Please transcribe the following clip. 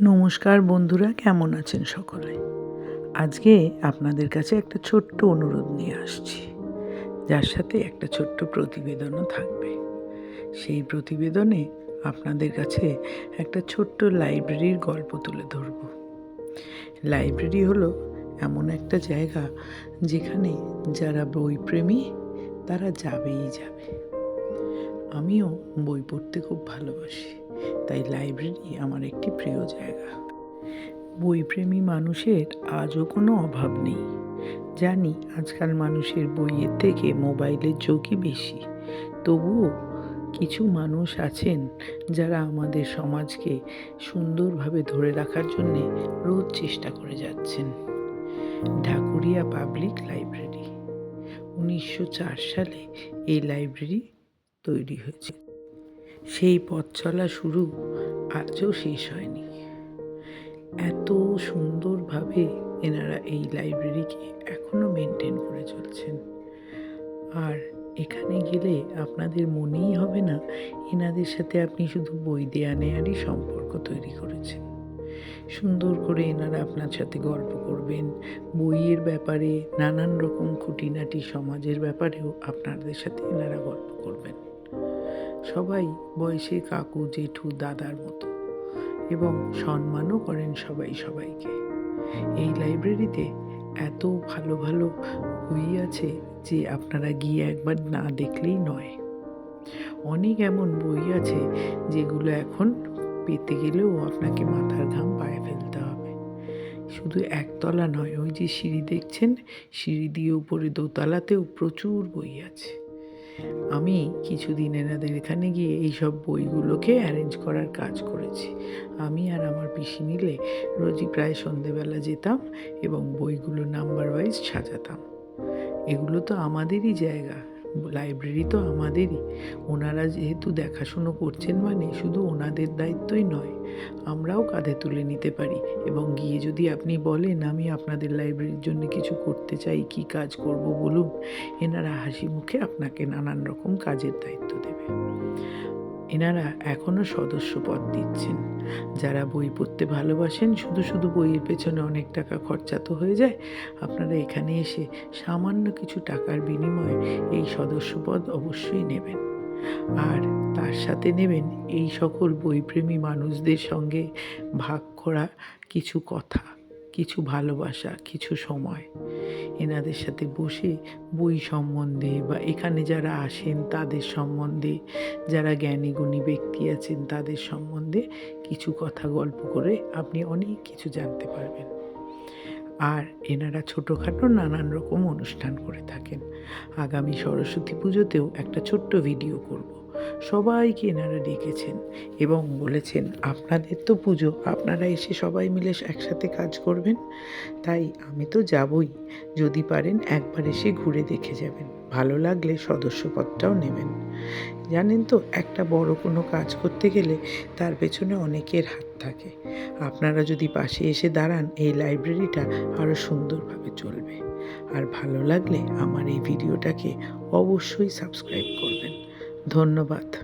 নমস্কার বন্ধুরা, কেমন আছেন সকলে? আজকে আপনাদের কাছে একটা ছোট্ট অনুরোধ নিয়ে আসছি। যার সাথে একটা ছোট্ট প্রতিবেদনও থাকবে। সেই প্রতিবেদনে আপনাদের কাছে একটা ছোট্ট লাইব্রেরির গল্প তুলে ধরব। লাইব্রেরি হলো এমন একটা জায়গা যেখানে যারা বইপ্রেমী, তারা যাবেই যাবে। আমিও বই পড়তে খুব ভালোবাসি। তাই লাইব্রেরি আমার একটি প্রিয় জায়গা। বইপ্রেমী মানুষের আজও কোনো অভাব নেই। জানি আজকাল মানুষের বইয়ের থেকে মোবাইলের ঝোঁকই বেশি। তবুও কিছু মানুষ আছেন যারা আমাদের সমাজকে সুন্দরভাবে ধরে রাখার জন্যে রোজ চেষ্টা করে যাচ্ছেন। Dhakuria public library. উনিশশো চার সালে এই লাইব্রেরি তৈরি হয়েছে। সেই পথ চলা শুরু আজও শেষ হয়নি। এত সুন্দরভাবে এনারা এই লাইব্রেরিকে এখনও মেনটেন করে চলছেন। আর এখানে গেলে আপনাদের মনেই হবে না, এনাদের সাথে আপনি শুধু বই দেয়া নেয়ারই সম্পর্ক তৈরি করেছেন। সুন্দর করে এনারা আপনার সাথে গল্প করবেন, বইয়ের ব্যাপারে নানান রকম খুঁটিনাটি সমাজের ব্যাপারেও আপনাদের সাথে এনারা গল্প করবেন। সবাই বয়সে কাকু, জেঠু, দাদার মতো এবং সম্মানও করেন সবাই সবাইকে। এই লাইব্রেরিতে এত ভালো ভালো বই আছে যে আপনারা গিয়ে একবার না দেখলেই নয়। অনেক এমন বই আছে যেগুলো এখন পেতে গেলেও আপনাকে মাথার ঘাম পায়ে ফেলতে হবে। শুধু একতলা নয়, ওই যে সিঁড়ি দেখছেন, সিঁড়ি দিয়ে উপরে দোতলাতেও প্রচুর বই আছে। আমি কিছুদিন এনাদের এখানে গিয়ে এই সব বইগুলোকে অ্যারেঞ্জ করার কাজ করেছি। আমি আর আমার পিসি মিলে রোজই প্রায় সন্ধেবেলা যেতাম এবং বইগুলো নাম্বার ওয়াইজ সাজাতাম। এগুলো তো আমাদেরই জায়গা। লাইব্রেরি তো আমাদেরই। ওনারা যেহেতু দেখাশুনো করছেন মানে শুধু ওনাদের দায়িত্বই নয়, আমরাও কাঁধে তুলে নিতে পারি। এবং গিয়ে যদি আপনি বলেন, আমি আপনাদের লাইব্রেরির জন্য কিছু করতে চাই, কি কাজ করব বলুন? এনারা হাসি মুখে আপনাকে নানান রকম কাজের দায়িত্ব দেবে। এনারা এখনও সদস্য পদ দিচ্ছেন। যারা বই পড়তে ভালোবাসেন, শুধু শুধু বইয়ের পেছনে অনেক টাকা খরচা তো হয়ে যায়, আপনারা এখানে এসে সামান্য কিছু টাকার বিনিময়ে এই সদস্যপদ অবশ্যই নেবেন। আর তার সাথে নেবেন এই সকল বইপ্রেমী মানুষদের সঙ্গে ভাগ করা কিছু কথা। কিছু ভালোবাসা, কিছু সময়। এনাদের সাথে বসে বই সম্বন্ধে বা এখানে যারা আসেন তাদের সম্বন্ধে, যারা জ্ঞানী গুণী ব্যক্তি আছেন তাদের সম্বন্ধে কিছু কথা, গল্প করে আপনি অনেক কিছু জানতে পারবেন। আর এনারা ছোটোখাটো নানান রকম অনুষ্ঠান করে থাকেন। আগামী সরস্বতী পুজোতেও একটা ছোট্ট ভিডিও করব। সবাইকে এনারা ডেকেছেন এবং বলেছেন, আপনাদের তো পুজো, আপনারা এসে সবাই মিলে একসাথে কাজ করবেন। তাই আমি তো যাবই। যদি পারেন একবার এসে ঘুরে দেখে যাবেন। ভালো লাগলে সদস্যপদটাও নেবেন। জানেন তো, একটা বড় কোনো কাজ করতে গেলে তার পেছনে অনেকের হাত থাকে। আপনারা যদি পাশে এসে দাঁড়ান, এই লাইব্রেরিটা আরও সুন্দরভাবে চলবে। আর ভালো লাগলে আমার এই ভিডিওটাকে অবশ্যই সাবস্ক্রাইব করবেন। ধন্যবাদ।